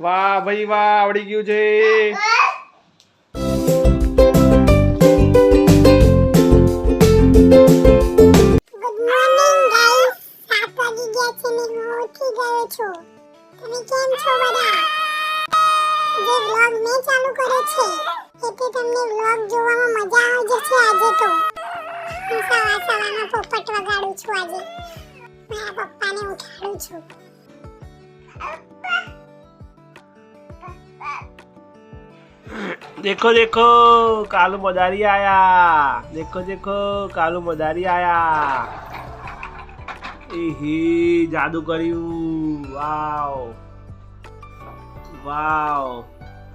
વાહ, ભાઈ વાહ, આવડી ગયું છે. તમે કેમ છો બધા? જે વ્લોગ મેં ચાલુ કર્યો છે. એટલે તમને વ્લોગ જોવામાં મજા આવી જશે તો. હું સવાર સવારમાં પોપટ વગાડું છું આજે. મારા પપ્પાને ઉઠાડું છું. देखो देखो कालू मदारी आया देखो देखो कालू मदारी आया એહી જાદુ કર્યું વાવ વાવ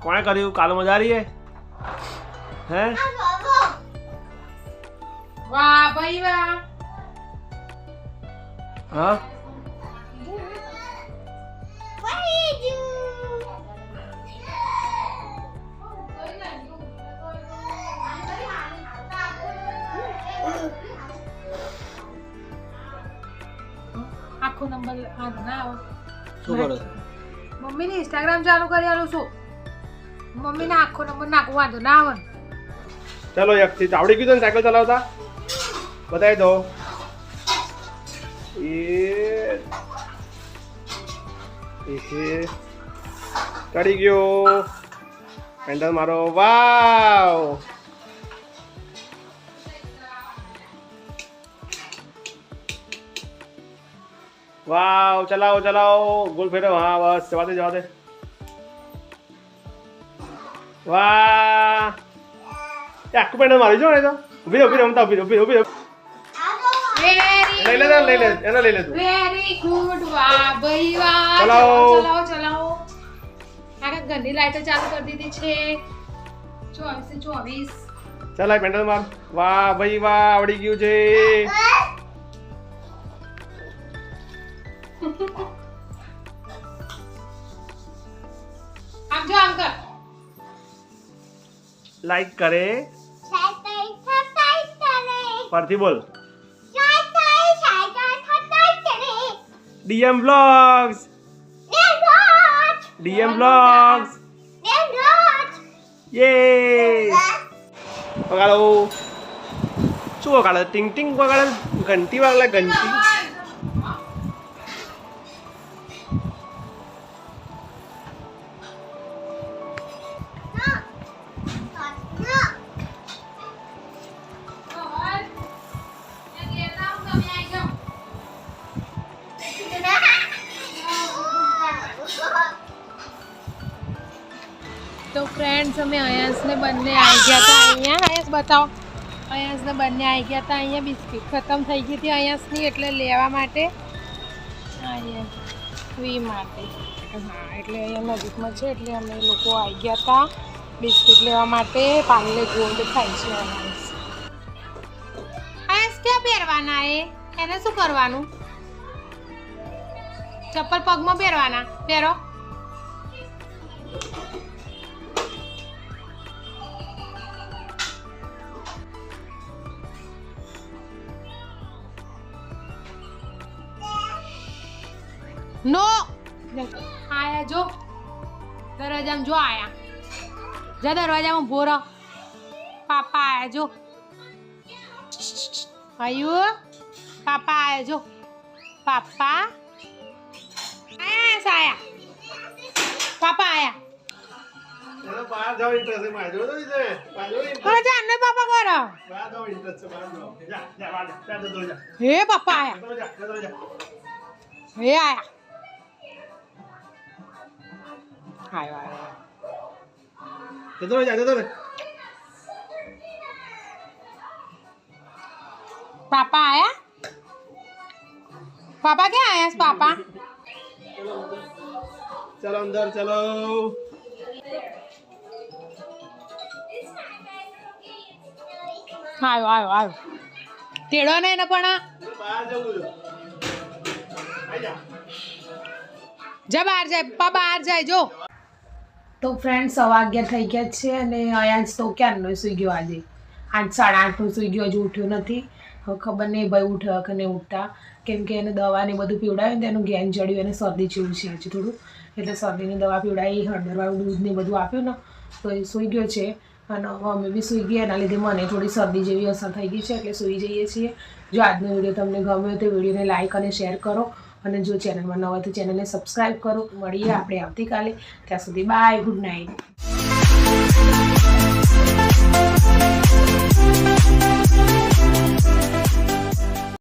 કોણે કર્યું કાલુ મદારીએ હે વાહ ભાઈ વાહ હા આખો નંબર આ ના આવે શું કરો મમ્મીને ઇન્સ્ટાગ્રામ ચાલુ કરી આલું છું મમ્મીને આખો નંબર નાખો વાંધો ના આવે ચાલો એકથી આવડી ગયું ને સાયકલ ચલાવતા બતાવી દો એ એ ચડી ગયો હેન્ડલ મારો વાવ વાવ ચલાવો ચલાવો. ગોલ ફેરો હા બસ જવા દે જવા દે. વાહ. એ આખું પેન્ડલ મારી જો ને તો. ઊભી ઊભી રમતા ઊભી ઊભી ઊભી લઈ લે લઈ લે એને લઈ લે તું વેરી ગુડ વાહ ભાઈ વાહ. ચલાવો. ચલાવો ચલાવો આગળ ગંદી લાઈટો ચાલુ કરી દીધી છે. ચોવીસે ચોવીસ. ચાલ આ પેન્ડલ માર. વાહ ભાઈ વાહ આવડી ગયું છે. આમ જો આમ કર. લાઈક કરે. પરથી બોલ. DM vlogs. DM vlogs. યે વગાડો શું વગાડે ટિંગ ટિંગ વગાડે ઘંટી વાગલે ઘંટી. તો ફ્રેન્ડ્સ અમે અયાંશને બંને આવી ગયા હતા અહીંયા અયાંશ બતાવો અયાંશને બંને આવી ગયા હતા અહીંયા બિસ્કિટ ખતમ થઈ ગઈ હતી અયાંશની એટલે લેવા માટે? અહીંયા વી માટે હા, એટલે અહીંયા નજીકમાં છે, એટલે અમે લોકો આવી ગયા હતા બિસ્કિટ લેવા માટે પાર્લે ગોલ્ડ થાય છે અયાંશ ક્યાં પહેરવાના એ? એને શું કરવાનું? ચપ્પલ પગમાં પહેરવાના? પહેરો. નો. આયા જો. દરવાજામાં જો આયા. જા દરવાજામાં ઊભો રહો પાપા આયા જો. આયુ. પાપા આયા જો. પાપા. આયા સાયા પાપા આયા. બહાર જાવ ઇન્ટરેસ્ટ છે મારે જોજો છે કરો બહાર જાવ છે બહાર જા જા બહાર જા જા, જતો રહે, જા. હે પાપા આયા. જા જા. હે આયા. આયો જતો રહે, જતો રહે. પાપા આયા? પાપા ક્યાં આયા પાપા? ચલો અંદર ચલો. આવ્યો આવ્યો આવ્યો તેડો ને એને પણ જા. બહાર જાય પા બહાર જાય જો. તો ફ્રેન્ડ સવા અગિયાર થઈ ગયા છે અને અહીંયા જ તો ક્યારનો સૂઈ ગયો આજે? આઠ સાડા આઠનો સૂઈ ગયો, હજુ ઉઠ્યો નથી. હવે ખબર નહીં ભાઈ ઉઠક ને ઉઠતા. કેમ કે એને દવા ને બધું પીવડાવ્યું એનું ગેન ચડ્યું અને શરદી જેવું છે હજી થોડું. એટલે શરદીની દવા પીવડાવી, હળદરવાળું દૂધ ને બધું આપ્યું ને, તો એ સુઈ ગયો છે. અને અમે બી સુઈ ગયા, એના લીધે મને થોડી શરદી જેવી અસર થઈ ગઈ છે, એટલે સૂઈ જઈએ છીએ. જો આજનો વીડિયો તમને ગમ્યો તો વિડીયોને લાઇક અને શેર કરો. અને જો ચેનલમાં નવા હોય તો ચેનલને સબસ્ક્રાઈબ કરો. મળીએ આપણે આવતીકાલે. ત્યાં સુધી બાય ગુડ નાઇટ